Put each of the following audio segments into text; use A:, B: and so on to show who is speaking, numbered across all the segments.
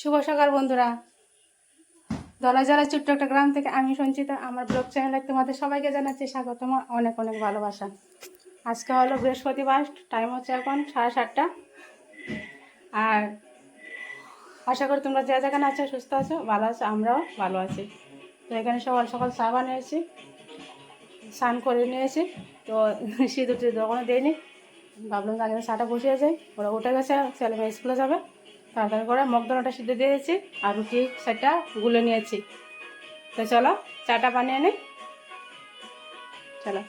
A: শুভ সকাল, বন্ধুরা। দলা জেলার ছোট্ট একটা গ্রাম থেকে আমি সঞ্চিতা, আমার ব্লগ চ্যানেলে তোমাদের সবাইকে জানাচ্ছি স্বাগতম, অনেক অনেক ভালোবাসা। আজকে হলো বৃহস্পতিবার টাইম হচ্ছে এখন সাড়ে সাতটা। আর আশা করি তোমরা যে যেখানে আছো, সুস্থ আছো, ভালো আছো, আমরাও ভালো আছি। তো এখানে সকাল সকাল চা বানিয়েছি, স্নান করে নিয়েছি, তো সিঁদুর টিঁদুর কোনো দিইনি। ভাবলাম আগে চাটা বসিয়ে যাই ওরা উঠে গেছে, ছেলে মেয়ে স্কুলে যাবে। তাড়াতাড়ি করে মগদনাটা সিদ্ধ দিয়েছি, আর রুটি সেটা গুলে নিয়েছি। তো চলো, চাটা বানিয়ে নিই চলো।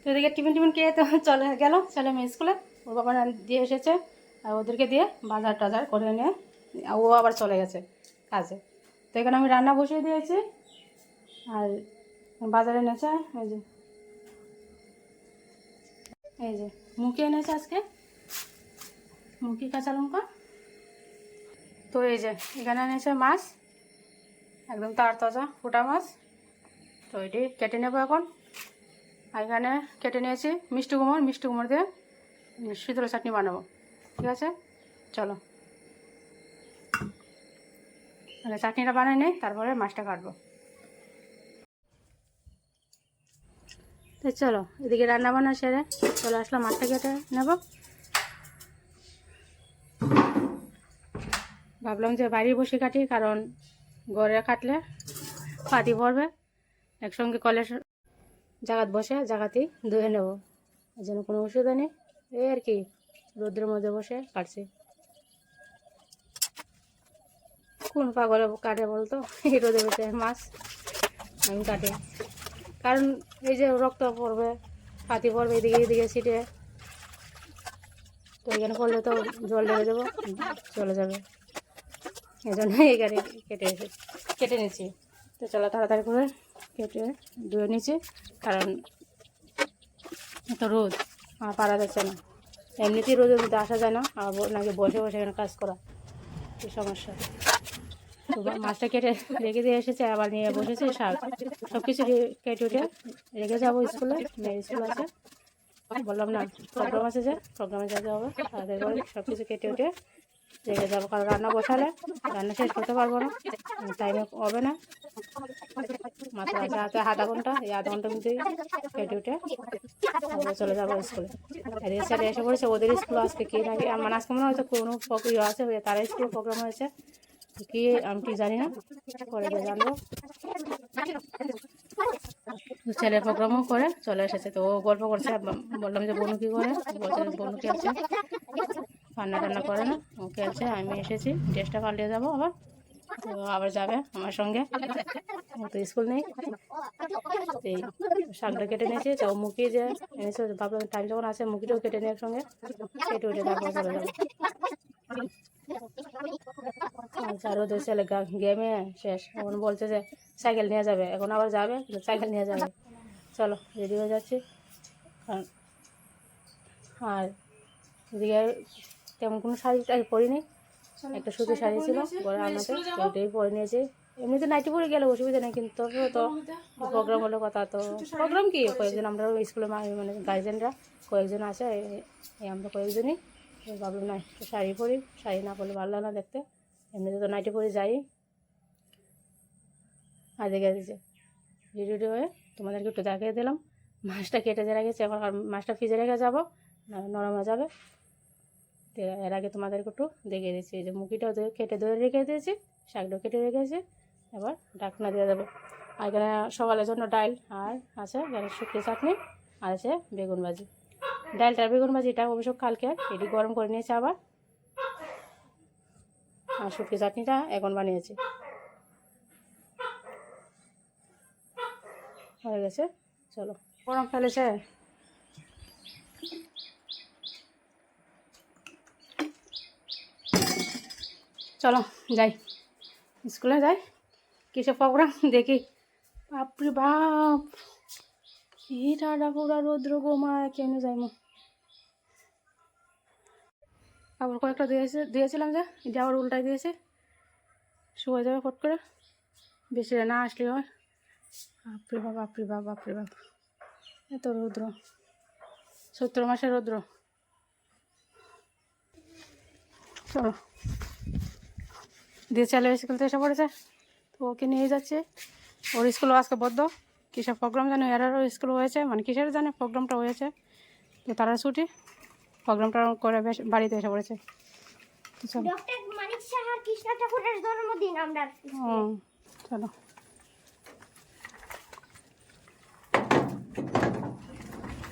A: তো এদিকে টিফিন টিফিন খেয়ে তো চলে গেল। ছেলে মেয়ে স্কুলে। ওর বাবা দিয়ে এসেছে। আর ওদেরকে দিয়ে বাজার টাজার করে নিয়ে ও আবার চলে গেছে কাজে। তো এখানে আমি রান্না বসিয়ে দিয়েছি। আর বাজারে এনেছে, এই যে। এই যে, মুখে এনেছে আজকে। মুখি কাঁচা লঙ্কা। তো এই যে, এখানে এনেছে মাছ। একদম তার তাজা, ফুটা মাছ। তো এটি কেটে নেব এখন। আর এখানে কেটে নিয়েছি মিষ্টি কুমড় মিষ্টি কুমড় দিয়ে শীতল চাটনি বানাবো। ঠিক আছে? চলো। তাহলে চাটনিটা বানাই নেই, তারপরে মাছটা কাটবো। তো চলো, এদিকে রান্না বান্না সেরে চলে আসলাম মাছটা কেটে নেব। ভাবলাম যে বাড়ি বসে কাটি, কারণ ঘরে কাটলে পাতি পড়বে একসঙ্গে কলের জাগাত বসে, জাগাতেই ধুয়ে নেব। এই জন্য কোনো অসুবিধা নেই। এই আর কি, রোদ্রের মধ্যে বসে কাটছি। কোন পাগলে কাটে বলতো? এই রোদে বসে মাছ আমি কাটে। কারণ এই যে রক্ত পড়বে পাতি পড়বে, এদিকে এদিকে ছিটে। তো এখানে পড়লে তো জল ঢেলে দেবো, চলে যাবে। এই জন্য এখানে কেটে কেটে নিচ্ছি তো চলো তাড়াতাড়ি করে কেটে ধুয়ে নিচ্ছি, কারণ এত রোদ, আমার পারা যাচ্ছে না। এমনিতেই রোদের মধ্যে আসা যায় না আর নাকি বসে বসে এখানে কাজ করা এই সমস্যা? তো মাছটা কেটে রেখে দিয়ে এসেছে, আবার নিয়ে বসেছে শাক। সব কিছু কেটে উঠে রেখে যাব স্কুলে মেয়ের স্কুল আছে। বললাম না, প্রোগ্রাম আছে যে, প্রোগ্রামে যেতে হবে তাদের সব কিছু কেটে উঠে রেখে যাব কারণ রান্না বসালে, রান্না শেষ করতে পারব না টাইমে হবে না। মাত্র আছে হাতে আধা ঘণ্টা, এই আধা ঘণ্টার মধ্যেই কেটে উঠে চলে যাব স্কুলে আর স্যার এসে পড়েছে, ওদের স্কুল আজকে কি নাকি আমার আজকে মনে হচ্ছে কোনো ইয়ে আছে? তারা স্কুলে প্রোগ্রাম হয়েছে। কি, আমি কি জানি না। গিয়ে জানব। তো ছেলে প্রোগ্রামও করে, চলে এসেছে। তো ও গল্প করছে, বললাম যে, বনু কী করে? বলছে, বনু খেলছে রান্না টান্না করে না। ও খেলছে আমি এসেছি। ড্রেসটা পাল্টে যাব আবার। তো আবার যাবে আমার সঙ্গে। তো স্কুল নেই। এই শাকটা কেটে নিয়েছি। তো মুখি যে এনেছে ভাবলাম টাইম যখন আছে মুখিটাও কেটে নিয়ে একসঙ্গে। কেটে উঠে তারপর চলে যাব। আর ওদের ছেলে গেমে শেষ। এখন বলছে যে সাইকেল নিয়ে যাবে। এখন আবার যাবে সাইকেল নিয়ে যাবে। চলো রেডি হয়ে যাচ্ছি। আর এদিকে তেমন কোনো শাড়ি টাড়ি পরিনি। একটা সুতি শাড়ি ছিল পরে আনাতে ওইটাই পরে নিয়েছি এমনিতে নাইটি পরে গেলে অসুবিধা নেই কিন্তু তো প্রোগ্রাম হলো কথা তো প্রোগ্রাম কি? কয়েকজন আমরা স্কুলে মানে গার্জেনরা কয়েকজন আছে এই- আমরা কয়েকজনই। ভাবলাম না একটু শাড়ি পরি শাড়ি না পরলে ভালো লাগে না দেখতে। এমনিতে তো নাইটি পরে যাই। আর দেখে দিয়েছে রেডি হয়ে তোমাদেরকে একটু দেখিয়ে দিলাম। মাছটা কেটে যে রেখেছি এখন মাছটা ফ্রিজে রেখে যাব নরম হয়ে যাবে। এর আগে তোমাদেরকে একটু দেখিয়ে দিচ্ছি। এই যে মুখিটাও কেটে ধরে রেখে দিয়েছি, শাকটাও কেটে রেখেছি এবার ঢাকনা দিয়ে দেবো। আর এখানে সকালের জন্য ডাল আর আছে এখানে শুকনো চাটনি আর আছে বেগুন ভাজি। ডালটা বেগুন ভাজি এটা অবশ্য কালকে এটি গরম করে নিয়েছি আবার। আর শুটকি চাটনিটা এখন বানিয়েছি। হয়ে গেছে? চলো। গরম ফেলেছে? চলো যাই। স্কুলে যাই। কিসব প্রোগ্রাম দেখি। বাপরে বাপ। এটা পুরা রৌদ্র গো মা, কেন যাই মা আবার কয়েকটা দিয়েছে দিয়েছিলাম যে এটা আবার উল্টাই দিয়েছে। শুয়ে যাবে ফট করে। বেশি না আসলে হয়। বাপরে বাপ বাপরে বাপ বাপরে বাপ। এত রৌদ্র। সত্তর মাসের রৌদ্র। চলো। দিয়ে চালে স্কুল থেকে এসে পড়েছে। তো ওকে নিয়ে যাচ্ছে। ওর স্কুল আজকে বদ্ধ কিসব প্রোগ্রাম জানে? এরারও স্কুল হয়েছে। মানে কিসের জানে? প্রোগ্রামটা হয়েছে। তো তারা ছুটি। প্রোগ্রামটা করে বেশ বাড়িতে এসে পড়েছে। তো চলো। চলো।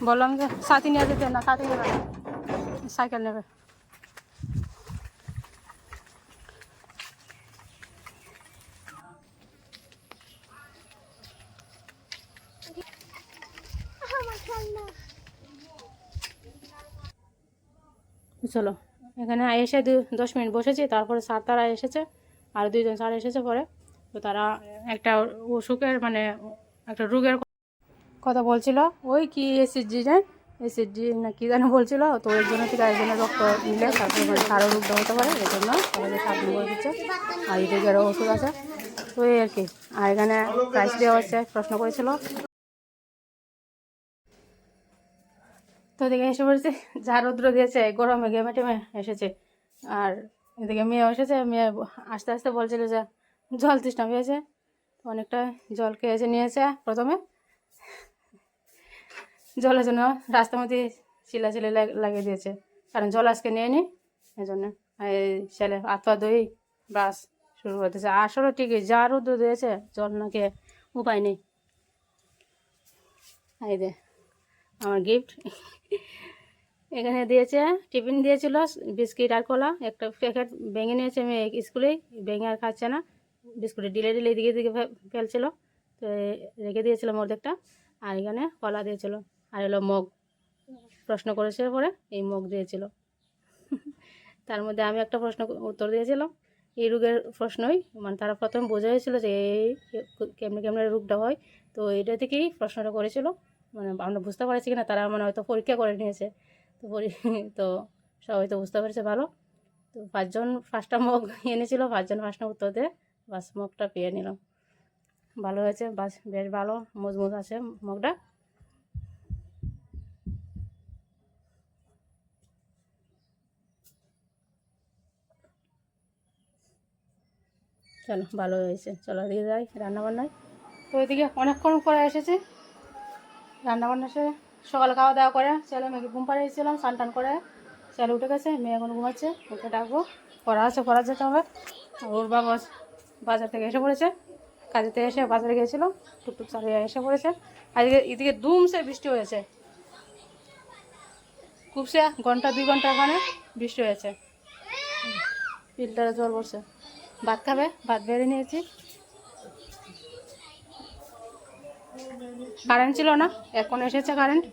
A: বললাম যে সাথী নিয়ে যেতে না সাথী নেবে সাইকেল নেবে। চলো, এখানে এসে দু দশ মিনিট বসেছি, তারপরে স্যার তারা এসেছে, আর দুইজন স্যার এসেছে পরে। তো তারা একটা অসুখের মানে একটা রোগের কথা বলছিল। ওই কি এসিডি না এসিডি না কি যেন বলছিল, তো ওই জন্য থেকে একজনের রক্ত নিলে, তারপরে আরও রোগটা হতে পারে এই জন্য সবাইকে সাত নম্বর দিচ্ছে। আর এই রোগেরও ওষুধ আছে। তো এই আর কি। আর এখানে প্রাইস দেওয়া হচ্ছে, প্রশ্ন করেছিল। তো এদিকে এসে পড়েছে, যা রৌদ্র দিয়েছে, গরমে গেমে টেমে এসেছে। আর এদিকে মেয়ে এসেছে, মেয়ে আস্তে আস্তে বলছিল যে, জল তৃষ্ণা পেয়েছে। অনেকটা জল খেয়েছে, নিয়েছে প্রথমে। জলের জন্য রাস্তার মধ্যে চিলাচিলি লাগ- লাগিয়ে দিয়েছে। কারণ জল আজকে নিয়ে নি এই জন্য এই ছেলে আত্মা দই বাস শুরু করতেছে আসলে ঠিকই, যা রৌদ্র দিয়েছে, জল না খেয়ে উপায় নেই। এই দে আমার গিফট এখানে দিয়েছে, টিফিন দিয়েছিল, বিস্কিট আর কলা। একটা প্যাকেট ভেঙে নিয়েছে আমি স্কুলেই ভেঙে আর খাচ্ছে না। বিস্কুটে ডিলে ডিলে দিকে দিকে ফেলছিল। তো রেখে দিয়েছিলাম অর্ধেকটা আর এখানে কলা দিয়েছিল। আর এলো মগ। প্রশ্ন করেছে পরে, এই মগ দিয়েছিল। তার মধ্যে আমি একটা প্রশ্ন উত্তর দিয়েছিলাম। এই রোগের প্রশ্নই মানে তারা প্রথম বোঝা হয়েছিল যে এই কেমনে কেমনে রোগটা হয়। তো এটা থেকেই প্রশ্নটা করেছিল। মানে আমরা বুঝতে পারছি কিনা তারা মানে হয়তো পরীক্ষা করে নিয়েছে। তো তো সবাই তো বুঝতে পেরেছে ভালো। তো পাঁচজন পাঁচটা মগ এনেছিল, পাঁচজন ফার্স্টটা উত্তর দিয়ে বাস মগটা পেয়ে নিলাম। ভালো হয়েছে, বাস বেশ ভালো, মজবুত আছে মগটা চলো, ভালো হয়েছে। চলো এদিকে যাই, রান্নাবান্নায়। তো ওইদিকে অনেকক্ষণ পরে এসেছে। রান্নাবান্না সে সকালে খাওয়া দাওয়া করে, ছেলে মেয়েকে ঘুম পাড়িয়ে এসেছিলাম স্নান টান করে ছেলে উঠে গেছে, মেয়ে এখন ঘুমাচ্ছে ওকে ডাকবো, পড়া আছে, পড়া যেতে হবে। ওর বাবা বাজার থেকে এসে পড়েছে কাজে থেকে এসে বাজারে গিয়েছিল, টুকটুক চালিয়ে এসে পড়েছে। আজকে এদিকে দুমসে বৃষ্টি হয়েছে। খুবসে ঘণ্টা, দুই ঘণ্টা ওখানে বৃষ্টি হয়েছে। ফিল্টারে জল পড়ছে ভাত খাবে, ভাত বেড়ে নিয়েছি। কারেন্ট ছিল না, এখন এসেছে কারেন্ট।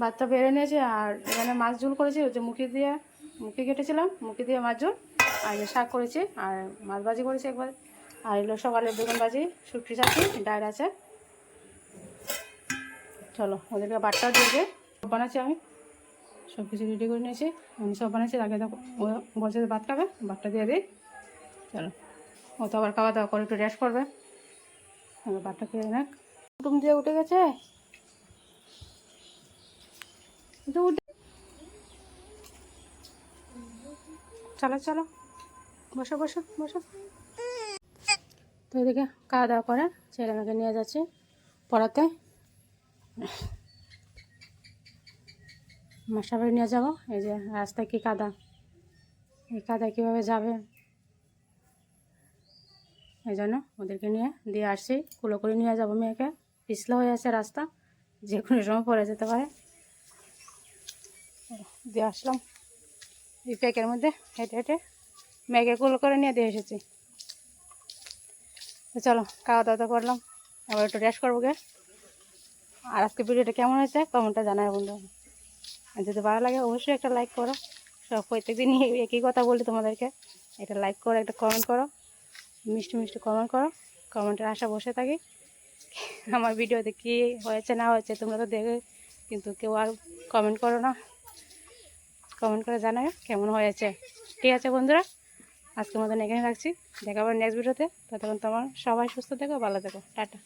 A: ভাতটা বেড়ে নিয়েছে আর এখানে মাছ ঝুল করেছি, ওই যে মুখি দিয়ে, মুখি কেটেছিলাম, মুখি দিয়ে মাছ ঝুল, আর শাক করেছি, আর মাছ ভাজি করেছি একবার। আর এগুলো সকালে বেগুন ভাজি, শুটকি চাটনি ডায়ের আছে। চলো, ওদেরকে বাটটা দিয়ে সব বানাচ্ছি আমি। সব কিছু রেডি করে নিয়েছি। আমি সব বানাচ্ছি আগে তো বলছে ভাত খাবে, ভাতটা দিয়ে দিই চলো, ও তো আবার খাওয়া দাওয়া করে একটু রেস্ট করবে। এবার ভাতটা খেয়ে নেক। কুটুম দিয়ে উঠে গেছে। চলো চলো। বসো বসো বসো। তো এদিকে খাওয়া দাওয়া করে, ছেলে মেয়েকে নিয়ে যাচ্ছি পড়াতে। মাসাবাড়ি নিয়ে যাব। এই যে রাস্তায় কি কাদা? এই কাদা কীভাবে যাবে? এই জন্য ওদেরকে নিয়ে দিয়ে আসছি কুলো করে নিয়ে যাব মেয়েকে। পিছলা হয়ে আছে রাস্তা। যে কোনো সময় পড়ে যেতে পারে। দিয়ে আসলাম। এই প্যাকের মধ্যে হেঁটে হেঁটে মেয়েকে কুলো করে নিয়ে দিয়ে এসেছি। তো চলো, খাওয়া দাওয়া করলাম। আবার একটু রেস্ট করব গে। আর আজকে ভিডিওটা কেমন হয়েছে কমেন্টটা জানাই বন্ধু। আর যদি ভালো লাগে অবশ্যই একটা লাইক করো। সব প্রত্যেক প্রত্যেকদিনই একই কথা বলি তোমাদেরকে। একটা লাইক করো, একটা কমেন্ট করো। মিষ্টি মিষ্টি কমেন্ট করো, কমেন্টের আশা বসে থাকি। আমার ভিডিওতে কি হয়েছে, না হয়েছে, তোমরা তো দেখে কিন্তু কেউ আর কমেন্ট করো না। কমেন্ট করে জানায় কেমন হয়েছে। ঠিক আছে বন্ধুরা, আজকের মতন এখানে রাখছি। দেখাবার নেক্সট ভিডিওতে ততক্ষণ তোমার সবাই সুস্থ থেকো, ভালো থেকো। টাটা।